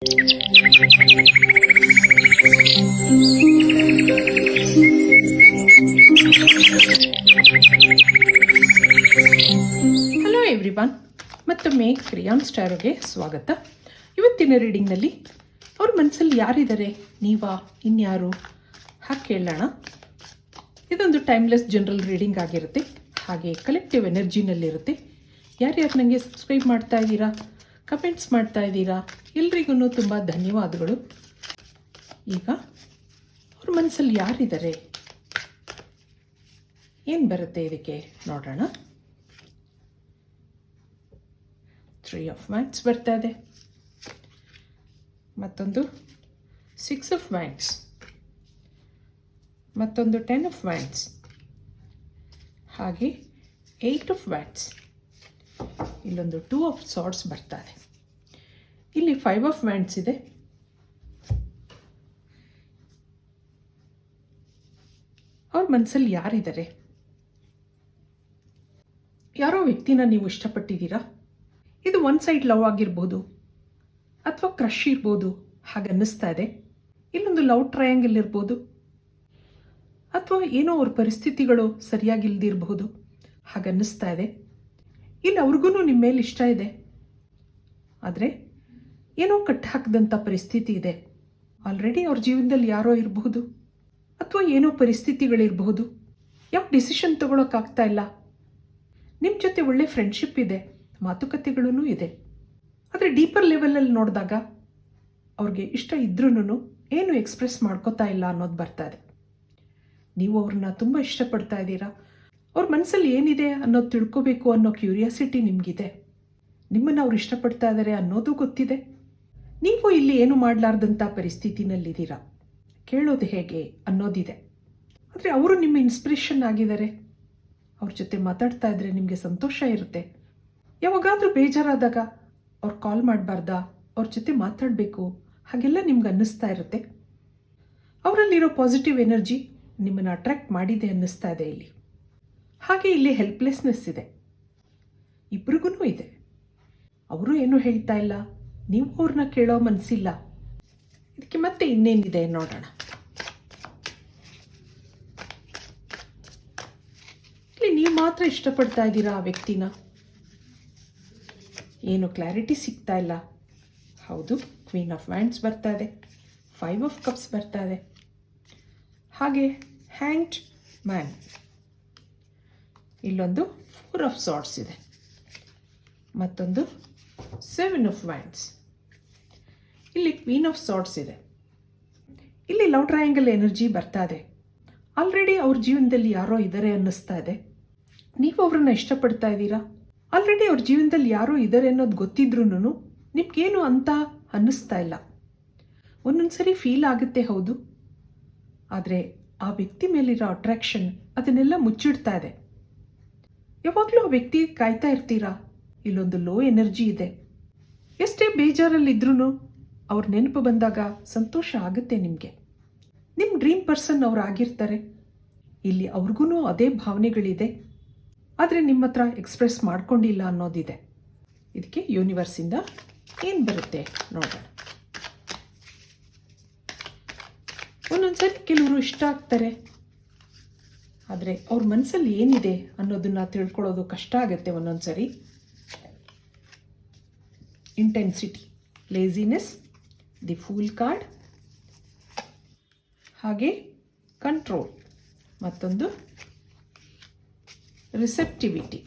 Hello everyone ಮತ್ತೊಮ್ಮೆ ಕ್ರಿಯಾನ್ ಸ್ಟಾರೋಗೆ ಸ್ವಾಗತ. ಇವತ್ತಿನ ರೀಡಿಂಗ್ನಲ್ಲಿ ಅವ್ರ ಮನಸ್ಸಲ್ಲಿ ಯಾರಿದ್ದಾರೆ? ನೀವಾ? ಇನ್ಯಾರು? ಹಾಗೆ ಕೇಳೋಣ. ಇದೊಂದು ಟೈಮ್ಲೆಸ್ ಜನರಲ್ ರೀಡಿಂಗ್ ಆಗಿರುತ್ತೆ. ಹಾಗೆ ಕಲೆಕ್ಟಿವ್ ಎನರ್ಜಿನಲ್ಲಿರುತ್ತೆ ಯಾರ್ಯಾರು ನನಗೆ ಸಬ್ಸ್ಕ್ರೈಬ್ ಮಾಡ್ತಾ ಇದ್ದೀರಾ? ಕಮೆಂಟ್ಸ್ ಮಾಡ್ತಾ ಇದ್ದೀರಾ? ಎಲ್ರಿಗೂ ತುಂಬ ಧನ್ಯವಾದಗಳು. ಈಗ ಅವ್ರ ಮನಸ್ಸಲ್ಲಿ ಯಾರಿದ್ದಾರೆ? ಏನು ಬರುತ್ತೆ ಇದಕ್ಕೆ? ನೋಡೋಣ. ತ್ರೀ ಆಫ್ ವ್ಯಾಂಡ್ಸ್ ಬರ್ತಾ ಇದೆ. ಮತ್ತೊಂದು ಸಿಕ್ಸ್ ಆಫ್ ವ್ಯಾಂಡ್ಸ್ ಮತ್ತೊಂದು ಟೆನ್ ಆಫ್ ವ್ಯಾಂಡ್ಸ್ ಹಾಗೆ ಏಯ್ಟ್ ಆಫ್ ವ್ಯಾಂಡ್ಸ್ ಇಲ್ಲೊಂದು ಟೂ ಆಫ್ ಸಾರ್ಟ್ಸ್ ಬರ್ತಾ ಇದೆ ಇಲ್ಲಿ ಫೈವ್ ಆಫ್ ವ್ಯಾಂಡ್ಸ್ ಇದೆ. ಅವ್ರ ಮನಸ್ಸಲ್ಲಿ ಯಾರಿದ್ದಾರೆ? ಯಾರೋ ವ್ಯಕ್ತಿನ ನೀವು ಇಷ್ಟಪಟ್ಟಿದ್ದೀರಾ? ಇದು ಒನ್ ಸೈಡ್ ಲವ್ ಆಗಿರ್ಬೋದು, ಅಥವಾ ಕ್ರಶ್ ಇರ್ಬೋದು, ಹಾಗೆ ಅನ್ನಿಸ್ತಾ ಇದೆ. ಇಲ್ಲೊಂದು ಲವ್ ಟ್ರಯಾಂಗಲ್ ಇರ್ಬೋದು, ಅಥವಾ ಏನೋ ಅವ್ರ ಪರಿಸ್ಥಿತಿಗಳು ಸರಿಯಾಗಿಲ್ದಿರಬಹುದು ಹಾಗೆ ಅನ್ನಿಸ್ತಾ ಇದೆ. ಇಲ್ಲಿ ಅವ್ರಿಗೂ ನಿಮ್ಮ ಮೇಲೆ ಇಷ್ಟ ಇದೆ. ಆದರೆ ಏನೋ ಕಟ್ಟು ಹಾಕಿದಂಥ ಪರಿಸ್ಥಿತಿ ಇದೆ. ಆಲ್ರೆಡಿ ಅವ್ರ ಜೀವನದಲ್ಲಿ ಯಾರೋ ಇರಬಹುದು ಅಥವಾ ಏನೋ ಪರಿಸ್ಥಿತಿಗಳಿರಬಹುದು. ಯಾವ ಡಿಸಿಷನ್ ತಗೊಳಕ್ಕಾಗ್ತಾ ಇಲ್ಲ. ನಿಮ್ಮ ಜೊತೆ ಒಳ್ಳೆ ಫ್ರೆಂಡ್ಶಿಪ್ ಇದೆ ಮಾತುಕತೆಗಳೂ ಇದೆ. ಆದರೆ ಡೀಪರ್ ಲೆವೆಲಲ್ಲಿ ನೋಡಿದಾಗ ಅವ್ರಿಗೆ ಇಷ್ಟ ಇದ್ರೂ ಏನು ಎಕ್ಸ್ಪ್ರೆಸ್ ಮಾಡ್ಕೋತಾ ಇಲ್ಲ ಅನ್ನೋದು ಬರ್ತಾ ಇದೆ. ನೀವು ಅವ್ರನ್ನ ತುಂಬ ಇಷ್ಟಪಡ್ತಾ ಇದ್ದೀರಾ? ಅವ್ರ ಮನಸ್ಸಲ್ಲಿ ಏನಿದೆ ಅನ್ನೋದು ತಿಳ್ಕೋಬೇಕು ಅನ್ನೋ ಕ್ಯೂರಿಯಾಸಿಟಿ ನಿಮಗಿದೆ. ನಿಮ್ಮನ್ನು ಅವ್ರು ಇಷ್ಟಪಡ್ತಾ ಇದ್ದಾರೆ ಅನ್ನೋದು ಗೊತ್ತಿದೆ. ನೀವು ಇಲ್ಲಿ ಏನು ಮಾಡಲಾರ್ದಂಥ ಪರಿಸ್ಥಿತಿನಲ್ಲಿದ್ದೀರಾ? ಕೇಳೋದು ಹೇಗೆ ಅನ್ನೋದಿದೆ. ಆದರೆ ಅವರು ನಿಮ್ಮ ಇನ್ಸ್ಪಿರೇಷನ್ ಆಗಿದ್ದಾರೆ. ಅವ್ರ ಜೊತೆ ಮಾತಾಡ್ತಾ ಇದ್ರೆ ನಿಮಗೆ ಸಂತೋಷ ಇರುತ್ತೆ. ಯಾವಾಗಾದರೂ ಬೇಜಾರಾದಾಗ ಅವ್ರು ಕಾಲ್ ಮಾಡಬಾರ್ದಾ? ಅವ್ರ ಜೊತೆ ಮಾತಾಡಬೇಕು? ಹಾಗೆಲ್ಲ ನಿಮ್ಗೆ ಅನ್ನಿಸ್ತಾ ಇರುತ್ತೆ. ಅವರಲ್ಲಿರೋ ಪಾಸಿಟಿವ್ ಎನರ್ಜಿ ನಿಮ್ಮನ್ನು ಅಟ್ರ್ಯಾಕ್ಟ್ ಮಾಡಿದೆ ಅನ್ನಿಸ್ತಾ ಇದೆ ಇಲ್ಲಿ. ಹಾಗೆ ಇಲ್ಲಿ ಹೆಲ್ಪ್ಲೆಸ್ನೆಸ್ ಇದೆ. ಇಬ್ರಿಗೂ ಇದೆ. ಅವರು ಏನೂ ಹೇಳ್ತಾ ಇಲ್ಲ? ನೀವು ಅವ್ರನ್ನ ಕೇಳೋ ಮನಸ್ಸಿಲ್ಲ ಇದಕ್ಕೆ ಮತ್ತೆ ಇನ್ನೇನಿದೆ ನೋಡೋಣ. ಇಲ್ಲಿ ನೀವು ಮಾತ್ರ ಇಷ್ಟಪಡ್ತಾ ಇದ್ದೀರಾ ಆ ವ್ಯಕ್ತಿನ? ಏನು ಕ್ಲಾರಿಟಿ ಸಿಗ್ತಾ ಇಲ್ಲ. ಹೌದು ಕ್ವೀನ್ ಆಫ್ ವ್ಯಾಂಡ್ಸ್ ಬರ್ತಾ ಇದೆ. ಫೈವ್ ಆಫ್ ಕಪ್ಸ್ ಬರ್ತಾ ಇದೆ. ಹಾಗೆ ಹ್ಯಾಂಡ್ ಮ್ಯಾನ್ ಇಲ್ಲೊಂದು ಫೋರ್ ಆಫ್ ಸಾಟ್ಸ್ ಇದೆ. ಮತ್ತೊಂದು ಸೆವೆನ್ ಆಫ್ ವ್ಯಾಂಡ್ಸ್ ಇಲ್ಲಿ ಕ್ವೀನ್ ಆಫ್ ಸಾಟ್ಸ್ ಇದೆ. ಇಲ್ಲಿ ಲವ್ ಟ್ರಯಾಂಗಲ್ ಎನರ್ಜಿ ಬರ್ತಾ ಇದೆ. ಆಲ್ರೆಡಿ ಅವ್ರ ಜೀವನದಲ್ಲಿ ಯಾರೋ ಇದ್ದಾರೆ ಅನ್ನಿಸ್ತಾ ಇದೆ. ನೀವು ಅವ್ರನ್ನ ಇಷ್ಟಪಡ್ತಾ ಇದ್ದೀರಾ? ಆಲ್ರೆಡಿ ಅವ್ರ ಜೀವನದಲ್ಲಿ ಯಾರೋ ಇದ್ದಾರೆ ಅನ್ನೋದು ಗೊತ್ತಿದ್ರೂ ನಿಮ್ಗೇನು ಅಂತ ಅನ್ನಿಸ್ತಾ ಇಲ್ಲ. ಒಂದೊಂದು ಸರಿ ಫೀಲ್ ಆಗುತ್ತೆ ಹೌದು. ಆದರೆ ಆ ವ್ಯಕ್ತಿ ಮೇಲಿರೋ ಅಟ್ರಾಕ್ಷನ್ ಅದನ್ನೆಲ್ಲ ಮುಚ್ಚಿಡ್ತಾ ಇದೆ. ಯಾವಾಗಲೂ ಆ ವ್ಯಕ್ತಿ ಕಾಯ್ತಾ ಇರ್ತೀರಾ? ಇಲ್ಲೊಂದು ಲೋ ಎನರ್ಜಿ ಇದೆ. ಎಷ್ಟೇ ಬೇಜಾರಲ್ಲಿದ್ರೂ ಅವ್ರ ನೆನಪು ಬಂದಾಗ ಸಂತೋಷ ಆಗುತ್ತೆ ನಿಮಗೆ. ನಿಮ್ಮ ಡ್ರೀಮ್ ಪರ್ಸನ್ ಅವ್ರು ಆಗಿರ್ತಾರೆ. ಇಲ್ಲಿ ಅವ್ರಿಗೂ ಅದೇ ಭಾವನೆಗಳಿದೆ. ಆದರೆ ನಿಮ್ಮ ಹತ್ರ ಎಕ್ಸ್ಪ್ರೆಸ್ ಮಾಡ್ಕೊಂಡಿಲ್ಲ ಅನ್ನೋದಿದೆ. ಇದಕ್ಕೆ ಯೂನಿವರ್ಸಿಂದ ಏನು ಬರುತ್ತೆ ನೋಡೋಣ. ಒಂದೊಂದ್ಸರಿ ಕೆಲವರು ಇಷ್ಟ ಆಗ್ತಾರೆ. ಆದರೆ ಅವ್ರ ಮನಸ್ಸಲ್ಲಿ ಏನಿದೆ ಅನ್ನೋದನ್ನ ತಿಳ್ಕೊಳ್ಳೋದು ಕಷ್ಟ ಆಗುತ್ತೆ ಒಂದೊಂದು ಸರಿ intensity laziness the fool card ಹಾಗೆ ಕಂಟ್ರೋಲ್ ಮತ್ತೊಂದು ರಿಸೆಪ್ಟಿವಿಟಿ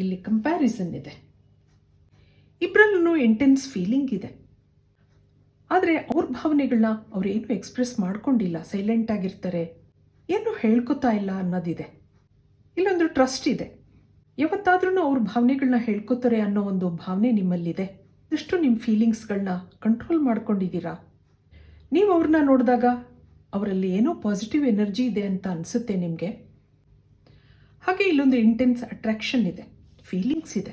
ಇಲ್ಲಿ ಕಂಪ್ಯಾರಿಸನ್ ಇದೆ. ಇಬ್ಬರಲ್ಲೂ ಇಂಟೆನ್ಸ್ ಫೀಲಿಂಗ್ ಇದೆ. ಆದರೆ ಅವ್ರ ಭಾವನೆಗಳನ್ನ ಅವ್ರು ಏನು ಎಕ್ಸ್ಪ್ರೆಸ್ ಮಾಡ್ಕೊಂಡಿಲ್ಲ ಸೈಲೆಂಟ್ ಆಗಿರ್ತಾರೆ. ಏನು ಹೇಳ್ಕೊತಾ ಇಲ್ಲ ಅನ್ನೋದಿದೆ. ಇಲ್ಲೊಂದು ಟ್ರಸ್ಟ್ ಇದೆ. ಯಾವತ್ತಾದ್ರೂ ಅವ್ರ ಭಾವನೆಗಳನ್ನ ಹೇಳ್ಕೊತಾರೆ ಅನ್ನೋ ಒಂದು ಭಾವನೆ ನಿಮ್ಮಲ್ಲಿದೆ. ಎಷ್ಟು ನಿಮ್ಮ ಫೀಲಿಂಗ್ಸ್ಗಳನ್ನ ಕಂಟ್ರೋಲ್ ಮಾಡ್ಕೊಂಡಿದ್ದೀರಾ ನೀವು ಅವ್ರನ್ನ ನೋಡಿದಾಗ ಅವರಲ್ಲಿ ಏನೋ ಪಾಸಿಟಿವ್ ಎನರ್ಜಿ ಇದೆ ಅಂತ ಅನಿಸುತ್ತೆ ನಿಮಗೆ? ಹಾಗೆ ಇಲ್ಲೊಂದು ಇಂಟೆನ್ಸ್ ಅಟ್ರಾಕ್ಷನ್ ಇದೆ. ಫೀಲಿಂಗ್ಸ್ ಇದೆ.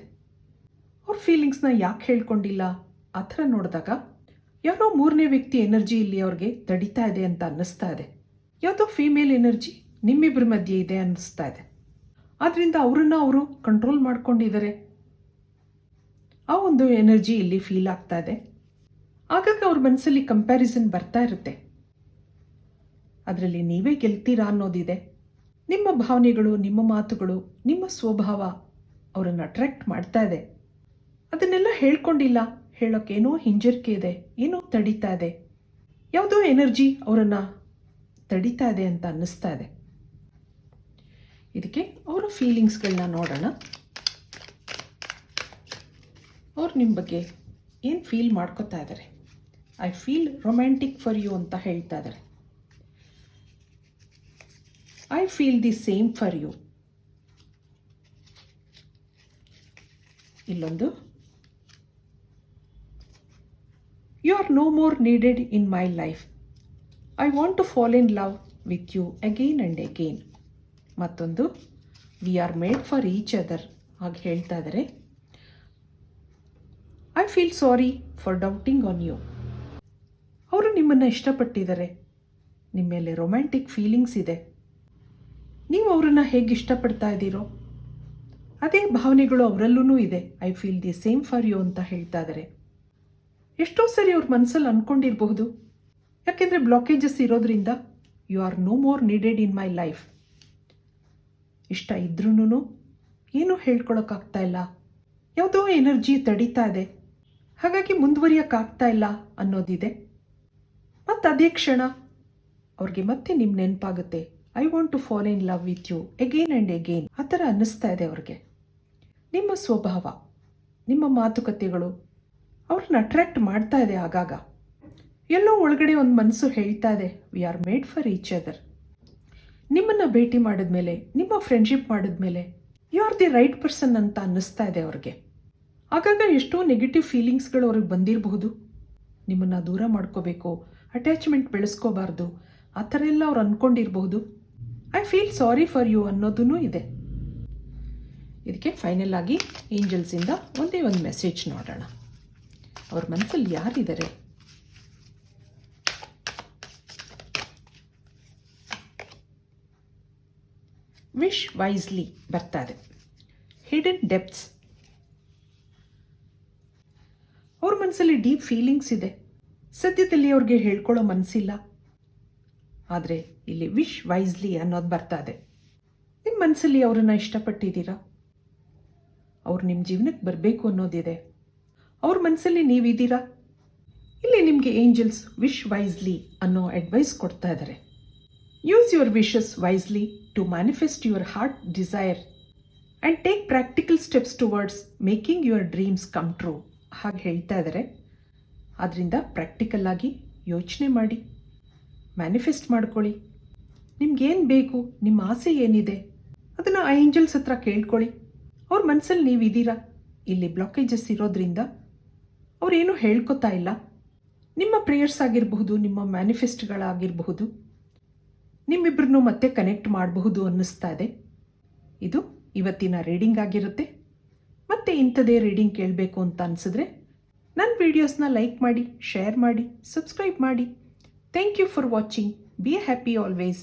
ಅವ್ರ ಫೀಲಿಂಗ್ಸ್ನ ಯಾಕೆ ಹೇಳ್ಕೊಂಡಿಲ್ಲ? ಆ ಥರ ನೋಡಿದಾಗ ಯಾರೋ ಮೂರನೇ ವ್ಯಕ್ತಿ ಎನರ್ಜಿ ಇಲ್ಲಿ ಅವ್ರಿಗೆ ತಡಿತಾ ಇದೆ ಅಂತ ಅನ್ನಿಸ್ತಾ ಇದೆ. ಯಾವುದೋ ಫೀಮೇಲ್ ಎನರ್ಜಿ ನಿಮ್ಮಿಬ್ಬರ ಮಧ್ಯೆ ಇದೆ ಅನ್ನಿಸ್ತಾ ಇದೆ. ಆದ್ದರಿಂದ ಅವರನ್ನು ಅವರು ಕಂಟ್ರೋಲ್ ಮಾಡ್ಕೊಂಡಿದ್ದಾರೆ. ಆ ಒಂದು ಎನರ್ಜಿ ಇಲ್ಲಿ ಫೀಲ್ ಆಗ್ತಾ ಇದೆ. ಆಗಾಗ ಅವ್ರ ಮನಸ್ಸಲ್ಲಿ ಕಂಪ್ಯಾರಿಸನ್ ಬರ್ತಾ ಇರುತ್ತೆ. ಅದರಲ್ಲಿ ನೀವೇ ಗೆಲ್ತೀರಾ ಅನ್ನೋದಿದೆ. ನಿಮ್ಮ ಭಾವನೆಗಳು, ನಿಮ್ಮ ಮಾತುಗಳು, ನಿಮ್ಮ ಸ್ವಭಾವ ಅವರನ್ನು ಅಟ್ರ್ಯಾಕ್ಟ್ ಮಾಡ್ತಾ ಇದೆ. ಅದನ್ನೆಲ್ಲ ಹೇಳ್ಕೊಂಡಿಲ್ಲ ಹೇಳೋಕ್ಕೇನೋ ಹಿಂಜರಿಕೆ ಇದೆ, ಏನೋ ತಡೀತಾ ಇದೆ. ಯಾವುದೋ ಎನರ್ಜಿ ಅವರನ್ನು ತಡೀತಾ ಇದೆ ಅಂತ ಅನ್ನಿಸ್ತಾ ಇದೆ. ಇದಕ್ಕೆ ಅವರ ಫೀಲಿಂಗ್ಸ್ಗಳನ್ನ ನೋಡೋಣ. ಅವ್ರು ನಿಮ್ಮ ಬಗ್ಗೆ ಏನು ಫೀಲ್ ಮಾಡ್ಕೋತಾ ಇದ್ದಾರೆ I feel romantic for you ಅಂತ ಹೇಳ್ತಾ ಇದ್ದಾರೆ I feel the same for you ಇಲ್ಲೊಂದು. You are no more needed in my life I want to fall in love with you again and again ಮತ್ತೊಂದು we are made for each other ಹಾಗೆ ಹೇಳ್ತಾ ಇದ್ದಾರೆ I feel sorry for doubting on you ಅವರು ನಿಮ್ಮನ್ನು ಇಷ್ಟಪಟ್ಟಿದ್ದಾರೆ. ನಿಮ್ಮ ಮೇಲೆ romantic feelings ಇದೆ. ನೀವು ಅವರನ್ನು ಹೇಗೆ ಇಷ್ಟಪಡ್ತಾ ಇದ್ದೀರೋ, ಅದೇ ಭಾವನೆಗಳು ಅವರಲ್ಲೂ ಇದೆ. I feel the same for you ಅಂತ ಹೇಳ್ತಾ ಇದ್ದಾರೆ ಎಷ್ಟೋ ಸರಿ ಅವ್ರ ಮನಸ್ಸಲ್ಲಿ ಅಂದ್ಕೊಂಡಿರಬಹುದು. ಯಾಕೆಂದರೆ ಬ್ಲಾಕೇಜಸ್ ಇರೋದ್ರಿಂದ you are no more needed in my life ಇಷ್ಟ ಇದ್ರೂ ಏನೂ ಹೇಳ್ಕೊಳಕ್ಕಾಗ್ತಾ ಇಲ್ಲ. ಯಾವುದೋ ಎನರ್ಜಿ ತಡೀತಾ ಇದೆ. ಹಾಗಾಗಿ ಮುಂದುವರಿಯೋಕ್ಕಾಗ್ತಾ ಇಲ್ಲ ಅನ್ನೋದಿದೆ. ಮತ್ತು ಅದೇ ಕ್ಷಣ ಅವ್ರಿಗೆ ಮತ್ತೆ ನಿಮ್ಮ ನೆನಪಾಗುತ್ತೆ. I want to fall in love with you again and again ಆ ಥರ ಅನ್ನಿಸ್ತಾ ಇದೆ ಅವ್ರಿಗೆ. ನಿಮ್ಮ ಸ್ವಭಾವ, ನಿಮ್ಮ ಮಾತುಕತೆಗಳು ಅವ್ರನ್ನ ಅಟ್ರ್ಯಾಕ್ಟ್ ಮಾಡ್ತಾ ಇದೆ ಆಗಾಗ. ಎಲ್ಲೋ ಒಳಗಡೆ ಒಂದು ಮನಸ್ಸು ಹೇಳ್ತಾ ಇದೆ we are made for each other ನಿಮ್ಮನ್ನು ಭೇಟಿ ಮಾಡಿದ್ಮೇಲೆ, ನಿಮ್ಮ ಫ್ರೆಂಡ್ಶಿಪ್ ಮಾಡಿದ್ಮೇಲೆ you are the right person ಅಂತ ಅನ್ನಿಸ್ತಾ ಇದೆ ಅವ್ರಿಗೆ. ಆಗಾಗ ಎಷ್ಟೋ ನೆಗೆಟಿವ್ ಫೀಲಿಂಗ್ಸ್ಗಳು ಅವ್ರಿಗೆ ಬಂದಿರಬಹುದು. ನಿಮ್ಮನ್ನು ದೂರ ಮಾಡ್ಕೋಬೇಕು ಅಟ್ಯಾಚ್ಮೆಂಟ್ ಬೆಳೆಸ್ಕೋಬಾರ್ದು, ಆ ಥರ ಎಲ್ಲ ಅವ್ರು ಅಂದ್ಕೊಂಡಿರಬಹುದು I feel sorry for you ಅನ್ನೋದೂ ಇದೆ. ಇದಕ್ಕೆ ಫೈನಲ್ ಆಗಿ ಏಂಜಲ್ಸಿಂದ ಒಂದೇ ಒಂದು ಮೆಸೇಜ್ ನೋಡೋಣ. ಅವ್ರ ಮನಸ್ಸಲ್ಲಿ ಯಾರಿದ್ದಾರೆ? ವಿಶ್ ವೈಸ್ಲಿ ಬರ್ತಾ ಇದೆ ಹಿಡನ್ ಡೆಪ್ತ್ಸ್. ಅವ್ರ ಮನಸ್ಸಲ್ಲಿ ಡೀಪ್ ಫೀಲಿಂಗ್ಸ್ ಇದೆ. ಸದ್ಯದಲ್ಲಿ ಅವ್ರಿಗೆ ಹೇಳ್ಕೊಳ್ಳೋ ಮನಸ್ಸಿಲ್ಲ ಆದರೆ ಇಲ್ಲಿ ವಿಶ್ ವೈಸ್ಲಿ ಅನ್ನೋದು ಬರ್ತಾ ಇದೆ ನಿಮ್ಮ ಮನಸ್ಸಲ್ಲಿ ಅವರನ್ನು ಇಷ್ಟಪಟ್ಟಿದ್ದೀರಾ? ಅವ್ರು ನಿಮ್ಮ ಜೀವನಕ್ಕೆ ಬರಬೇಕು ಅನ್ನೋದಿದೆ. ಅವ್ರ ಮನಸ್ಸಲ್ಲಿ ನೀವಿದ್ದೀರಾ? ಇಲ್ಲಿ ನಿಮಗೆ ಏಂಜಲ್ಸ್ ವಿಶ್ ವೈಸ್ಲಿ ಅನ್ನೋ ಅಡ್ವೈಸ್ ಕೊಡ್ತಾ ಇದ್ದಾರೆ use your wishes wisely to manifest your heart desire and take practical steps towards making your dreams come true ಹಾಗೆ ಹೇಳ್ತಾ ಇದ್ದಾರೆ ಆದ್ದರಿಂದ ಪ್ರಾಕ್ಟಿಕಲ್ ಆಗಿ ಯೋಚನೆ ಮಾಡಿ ಮ್ಯಾನಿಫೆಸ್ಟ್ ಮಾಡ್ಕೊಳ್ಳಿ. ನಿಮ್ಗೇನು ಬೇಕು, ನಿಮ್ಮ ಆಸೆ ಏನಿದೆ, ಅದನ್ನು ಆ ಏಂಜಲ್ಸ್ ಹತ್ರ ಕೇಳ್ಕೊಳ್ಳಿ. ಅವ್ರ ಮನಸ್ಸಲ್ಲಿ ನೀವಿದ್ದೀರಾ? ಇಲ್ಲಿ ಬ್ಲಾಕೇಜಸ್ ಇರೋದ್ರಿಂದ ಅವರೇನು ಹೇಳ್ಕೊತಾ ಇಲ್ಲ. ನಿಮ್ಮ ಪ್ರೇಯರ್ಸ್ ಆಗಿರಬಹುದು, ನಿಮ್ಮ ಮ್ಯಾನಿಫೆಸ್ಟ್ಗಳಾಗಿರಬಹುದು ನಿಮ್ಮಿಬ್ಬರನ್ನು ಮತ್ತೆ ಕನೆಕ್ಟ್ ಮಾಡಬಹುದು ಅನ್ನಿಸ್ತಾ ಇದೆ. ಇದು ಇವತ್ತಿನ ರೀಡಿಂಗ್ ಆಗಿರುತ್ತೆ. ಮತ್ತೆ ಇಂಥದೇ ರೀಡಿಂಗ್ ಕೇಳಬೇಕು ಅಂತ ಅನಿಸಿದ್ರೆ ನನ್ನ ವೀಡಿಯೋಸ್ನ ಲೈಕ್ ಮಾಡಿ ಶೇರ್ ಮಾಡಿ ಸಬ್ಸ್ಕ್ರೈಬ್ ಮಾಡಿ. Thank you for watching be happy always